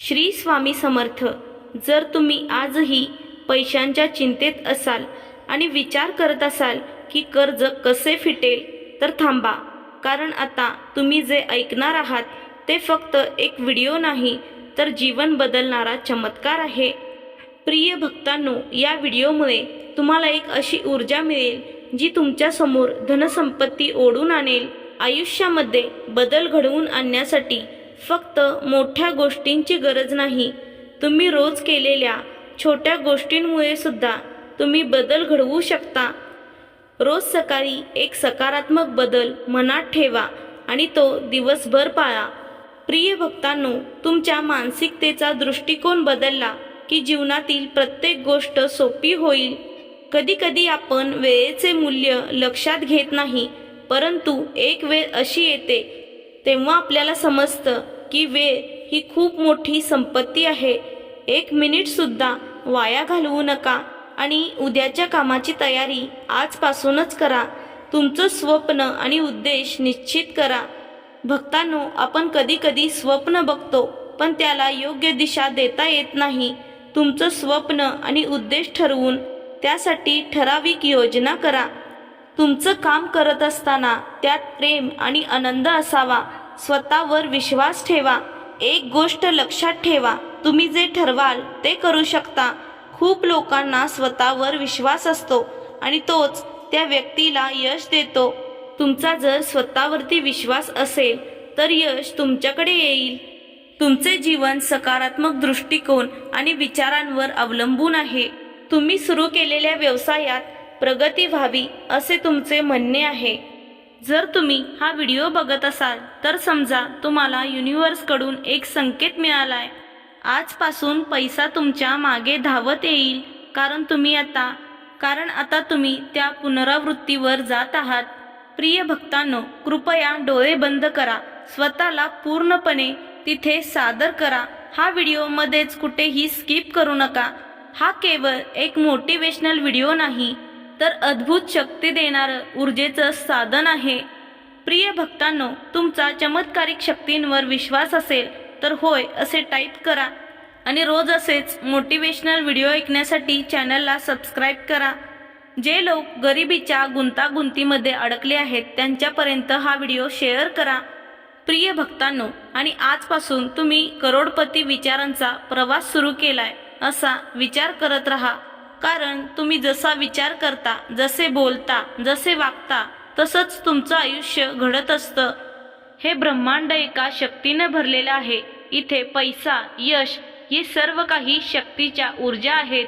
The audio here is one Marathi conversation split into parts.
श्री स्वामी समर्थ जर तुम्ही आजही पैशांच्या चिंतेत असाल आणि विचार करत असाल की कर्ज कसे फिटेल तर थांबा. कारण आता तुम्ही जे ऐकणार आहात ते फक्त एक व्हिडिओ नाही तर जीवन बदलणारा चमत्कार आहे. प्रिय भक्तांनो या व्हिडिओमुळे तुम्हाला एक अशी ऊर्जा मिळेल जी तुमच्यासमोर धनसंपत्ती ओढून आणेल. आयुष्यामध्ये बदल घडवून आणण्यासाठी फक्त मोठ्या गोष्टींची गरज नाही. तुम्ही रोज केलेल्या छोट्या गोष्टींमुळे सुद्धा तुम्ही बदल घडवू शकता. रोज सकाळी एक सकारात्मक बदल मनात ठेवा आणि तो दिवसभर पाळा. प्रिय भक्तांनो तुमच्या मानसिकतेचा दृष्टिकोन बदलला की जीवनातील प्रत्येक गोष्ट सोपी होईल. कधी कधी आपण वेळेचे मूल्य लक्षात घेत नाही परंतु एक वेळ अशी येते तेव्हा आपल्याला समजतं की वेळ ही खूप मोठी संपत्ती आहे. एक मिनिट सुद्धा वाया घालवू नका आणि उद्याच्या कामाची तयारी आजपासूनच करा. तुमचं स्वप्न आणि उद्देश निश्चित करा. भक्तांनो आपण कधी कधी स्वप्न बघतो पण त्याला योग्य दिशा देता येत नाही. तुमचं स्वप्न आणि उद्देश ठरवून त्यासाठी ठराविक योजना करा. तुमचं काम करत असताना त्यात प्रेम आणि आनंद असावा. स्वतःवर विश्वास ठेवा. एक गोष्ट लक्षात ठेवा. तुम्ही जे ठरवाल ते करू शकता. खूप लोकांना स्वतःवर विश्वास असतो आणि तोच त्या व्यक्तीला यश देतो. तुमचा जर स्वतःवरती विश्वास असेल तर यश तुमच्याकडे येईल. तुमचे जीवन सकारात्मक दृष्टिकोन आणि विचारांवर अवलंबून आहे. तुम्ही सुरू केलेल्या व्यवसायात प्रगती व्हावी असे तुमचे म्हणणे आहे. जर तुम्ही हा व्हिडिओ बघत असाल तर समजा तुम्हाला युनिव्हर्सकडून एक संकेत मिळालाय. आजपासून पैसा तुमच्या मागे धावत येईल कारण तुम्ही आता कारण आता तुम्ही त्या पुनरावृत्तीवर जात आहात. प्रिय भक्तांनो कृपया डोळे बंद करा स्वतःला पूर्णपणे तिथे सादर करा. हा व्हिडिओ मध्येच कुठेही स्किप करू नका. हा केवळ एक मोटिवेशनल व्हिडिओ नाही तर अद्भुत शक्ती देणारं ऊर्जेचं साधन आहे. प्रिय भक्तांनो तुमचा चमत्कारिक शक्तींवर विश्वास असेल तर होय असे टाईप करा. आणि रोज असेच मोटिवेशनल व्हिडिओ ऐकण्यासाठी चॅनलला सबस्क्राईब करा. जे लोक गरिबीच्या गुंतागुंतीमध्ये अडकले आहेत त्यांच्यापर्यंत हा व्हिडिओ शेअर करा. प्रिय भक्तांनो आणि आजपासून तुम्ही करोडपती विचारांचा प्रवास सुरू केलाय असा विचार करत राहा. कारण तुम्ही जसा विचार करता जसे बोलता जसे वागता तसंच तुमचं आयुष्य घडत असतं. हे ब्रह्मांड एका शक्तीने भरलेलं आहे. इथे पैसा यश हे सर्व काही शक्तीच्या ऊर्जा आहेत.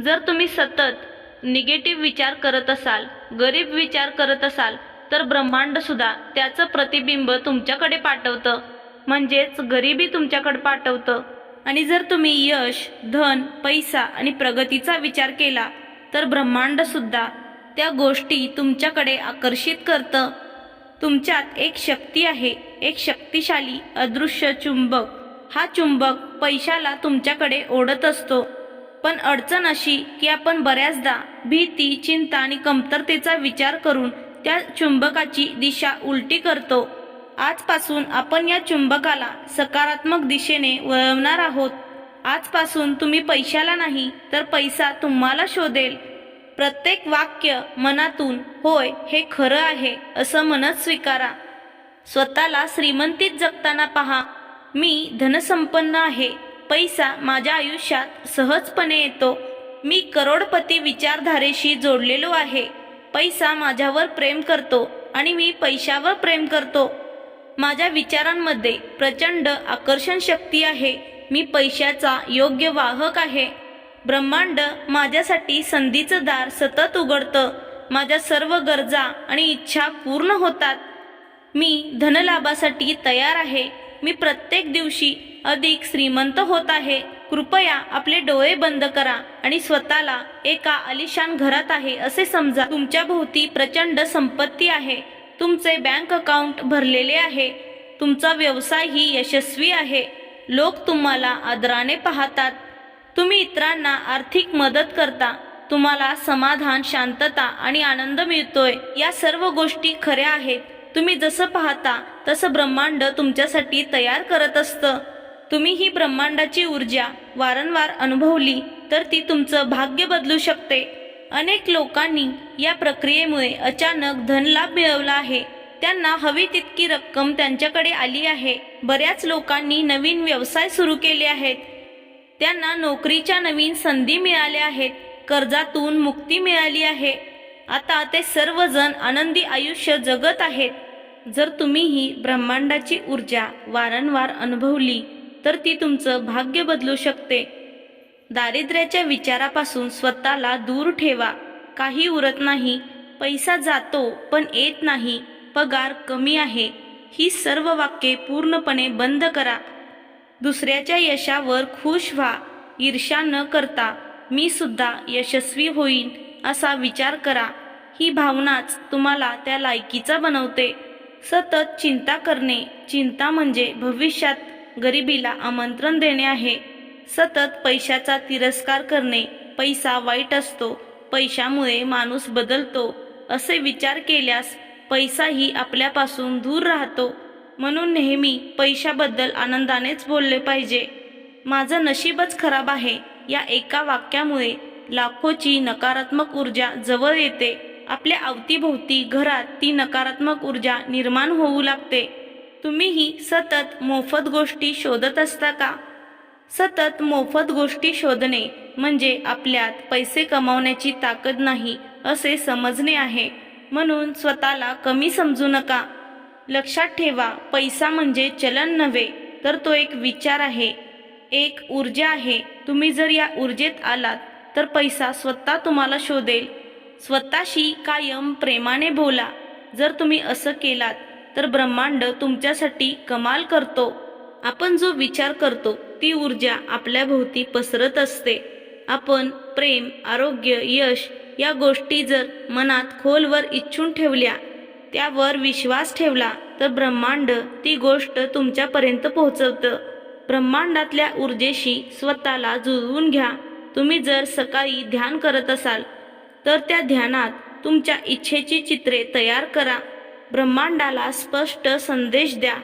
जर तुम्ही सतत निगेटिव्ह विचार करत असाल गरीब विचार करत असाल तर ब्रह्मांड सुद्धा त्याचं प्रतिबिंब तुमच्याकडे पाठवतं. म्हणजेच गरिबी तुमच्याकडे पाठवतं. आणि जर तुम्ही यश धन पैसा आणि प्रगतीचा विचार केला तर ब्रह्मांड सुद्धा त्या गोष्टी तुमच्याकडे आकर्षित करतं. तुमच्यात एक शक्ती आहे एक शक्तिशाली अदृश्य चुंबक. हा चुंबक पैशाला तुमच्याकडे ओढत असतो. पण अडचण अशी की आपण बऱ्याचदा भीती चिंता आणि कमतरतेचा विचार करून त्या चुंबकाची दिशा उलटी करतो. आजपासून आपण या चुंबकाला सकारात्मक दिशेने वळवणार आहोत. आजपासून तुम्ही पैशाला नाही तर पैसा तुम्हाला शोधेल. प्रत्येक वाक्य मनातून होय हे खरं आहे असं म्हणत स्वीकारा. स्वतःला श्रीमंतीत जगताना पहा. मी धनसंपन्न आहे. पैसा माझ्या आयुष्यात सहजपणे येतो. मी करोडपती विचारधारेशी जोडलेलो आहे. पैसा माझ्यावर प्रेम करतो आणि मी पैशावर प्रेम करतो. माझ्या विचारांमध्ये प्रचंड आकर्षण शक्ती आहे. मी पैशाचा योग्य वाहक आहे. ब्रह्मांड माझ्यासाठी संधीचं दार सतत उघडतं. माझ्या सर्व गरजा आणि इच्छा पूर्ण होतात. मी धनलाभासाठी तयार आहे. मी प्रत्येक दिवशी अधिक श्रीमंत होत आहे. कृपया आपले डोळे बंद करा आणि स्वतःला एका आलिशान घरात आहे असे समजा. तुमच्या भोवती प्रचंड संपत्ती आहे. तुमचे बँक अकाउंट भरलेले आहे. तुमचा व्यवसायही यशस्वी आहे. लोक तुम्हाला आदराने पाहतात. तुम्ही इतरांना आर्थिक मदत करता. तुम्हाला समाधान शांतता आणि आनंद मिळतोय. या सर्व गोष्टी खऱ्या आहेत. तुम्ही जसं पाहता तसं ब्रह्मांड तुमच्यासाठी तयार करत असतं. तुम्ही ही ब्रह्मांडाची ऊर्जा वारंवार अनुभवली तर ती तुमचं भाग्य बदलू शकते. अनेक लोकांनी या प्रक्रियेमुळे अचानक धनलाभ मिळवला आहे. त्यांना हवी तितकी रक्कम त्यांच्याकडे आली आहे. बऱ्याच लोकांनी नवीन व्यवसाय सुरू केले आहेत. त्यांना नोकरीच्या नवीन संधी मिळाल्या आहेत. कर्जातून मुक्ती मिळाली आहे. आता ते सर्वजण आनंदी आयुष्य जगत आहेत. जर तुम्ही ही ब्रह्मांडाची ऊर्जा वारंवार अनुभवली तर ती तुमचं भाग्य बदलू शकते. दारिद्र्याच्या विचारापासून स्वतःला दूर ठेवा. काही उरत नाही पैसा जातो पण येत नाही पगार कमी आहे. ही सर्व वाक्ये पूर्णपणे बंद करा. दुसऱ्याच्या यशावर खुश व्हा. ईर्षा न करता मी सुद्धा यशस्वी होईन असा विचार करा. ही भावनाच तुम्हाला त्या लायकीचा बनवते. सतत चिंता करणे चिंता म्हणजे भविष्यात गरिबीला आमंत्रण देणे आहे. सतत पैशाचा तिरस्कार करणे पैसा वाईट असतो पैशामुळे माणूस बदलतो असे विचार केल्यास पैसाही आपल्यापासून दूर राहतो. म्हणून नेहमी पैशाबद्दल आनंदानेच बोलले पाहिजे. माझं नशीबच खराब आहे या एका वाक्यामुळे लाखोची नकारात्मक ऊर्जा जवळ येते. आपल्या अवतीभोवती घरात ती नकारात्मक ऊर्जा निर्माण होऊ लागते. तुम्हीही सतत मोफत गोष्टी शोधत असता का? सतत मोफत गोष्टी शोधणे म्हणजे आपल्यात पैसे कमावण्याची ताकद नाही असे समजणे आहे. म्हणून स्वतःला कमी समजू नका. लक्षात ठेवा पैसा म्हणजे चलन नव्हे तर तो एक विचार आहे. एक ऊर्जा आहे. तुम्ही जर या ऊर्जेत आलात तर पैसा स्वतः तुम्हाला शोधेल. स्वतःशी कायम प्रेमाने बोला. जर तुम्ही असं केलात तर ब्रह्मांड तुमच्यासाठी कमाल करतो. आपण जो विचार करतो ती ऊर्जा आपल्या भोवती पसरत असते. आपण प्रेम आरोग्य यश या गोष्टी जर मनात खोलवर इच्छून ठेवल्या त्यावर विश्वास ठेवला तर ब्रह्मांड ती गोष्ट तुमच्यापर्यंत पोहोचवतं. ब्रह्मांडातल्या ऊर्जेशी स्वतःला जुळवून घ्या. तुम्ही जर सकाळी ध्यान करत असाल तर त्या ध्यानात तुमच्या इच्छेची चित्रे तयार करा. ब्रह्मांडाला स्पष्ट संदेश द्या.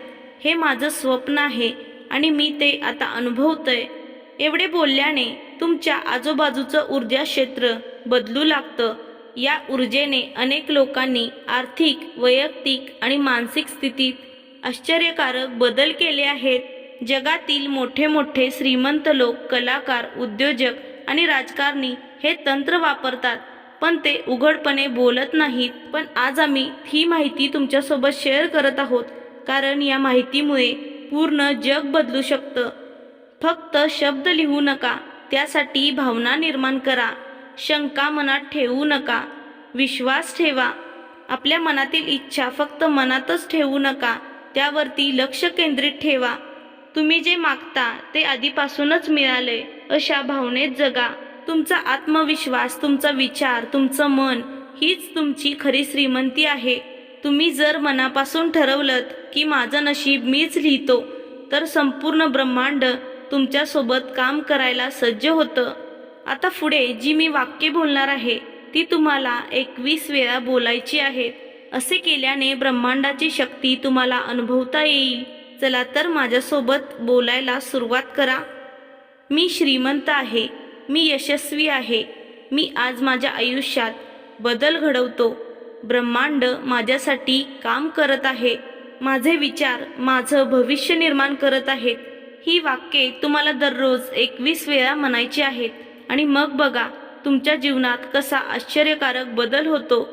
हे माझं स्वप्न आहे. आणि मी ते आता अनुभवतोय. एवढे बोलल्याने तुमच्या आजूबाजूचं ऊर्जा क्षेत्र बदलू लागतं. या ऊर्जेने अनेक लोकांनी आर्थिक वैयक्तिक आणि मानसिक स्थितीत आश्चर्यकारक बदल केले आहेत. जगातील मोठे मोठे श्रीमंत लोक कलाकार उद्योजक आणि राजकारणी हे तंत्र वापरतात पण ते उघडपणे बोलत नाहीत. पण आज आम्ही ही माहिती तुमच्यासोबत शेअर करत आहोत कारण या माहितीमुळे पूर्ण जग बदलू शकतं. फक्त शब्द लिहू नका त्यासाठी भावना निर्माण करा. शंका मनात ठेवू नका. विश्वास ठेवा. आपल्या मनातील इच्छा फक्त मनातच ठेवू नका त्यावरती लक्ष केंद्रित ठेवा. तुम्ही जे मागता ते आधीपासूनच मिळाले अशा भावनेत जगा. तुमचा आत्मविश्वास तुमचा विचार तुमचं मन हीच तुमची खरी श्रीमंती आहे. तुम्ही जर मनापासून ठरवलं की माझं नशीब मीच लिहितो तर संपूर्ण ब्रह्मांड तुमच्यासोबत काम करायला सज्ज होतं. आता पुढे जी मी वाक्य बोलणार आहे ती तुम्हाला एकवीस वेळा बोलायची आहेत असे केल्याने ब्रह्मांडाची शक्ती तुम्हाला अनुभवता येईल. चला तर माझ्यासोबत बोलायला सुरुवात करा. मी श्रीमंत आहे मी यशस्वी आहे मी आज माझ्या आयुष्यात बदल घडवतो. ब्रह्मांड माझ्यासाठी काम करत आहे. माझे विचार माझं भविष्य निर्माण करत आहेत. ही वाक्ये तुम्हाला दररोज एकवीस वेळा म्हणायची आहेत. आणि मग बघा तुमच्या जीवनात कसा आश्चर्यकारक बदल होतो.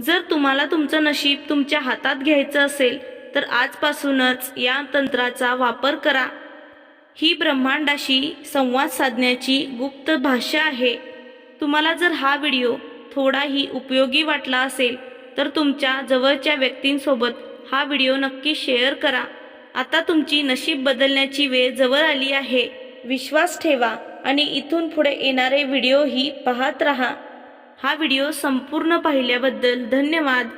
जर तुम्हाला तुमचं नशीब तुमच्या हातात घ्यायचं असेल तर आजपासूनच या तंत्राचा वापर करा. ही ब्रह्मांडाशी संवाद साधण्याची गुप्त भाषा आहे. तुम्हाला जर हा व्हिडिओ थोडाही उपयोगी वाटला असेल तर तुमच्या जवळच्या व्यक्तींसोबत हा व्हिडिओ नक्की शेअर करा. आता तुमची नशीब बदलण्याची वेळ जवळ आली आहे. विश्वास ठेवा आणि इथून पुढे येणारे व्हिडिओही पाहत राहा. हा व्हिडिओ संपूर्ण पाहिल्याबद्दल धन्यवाद.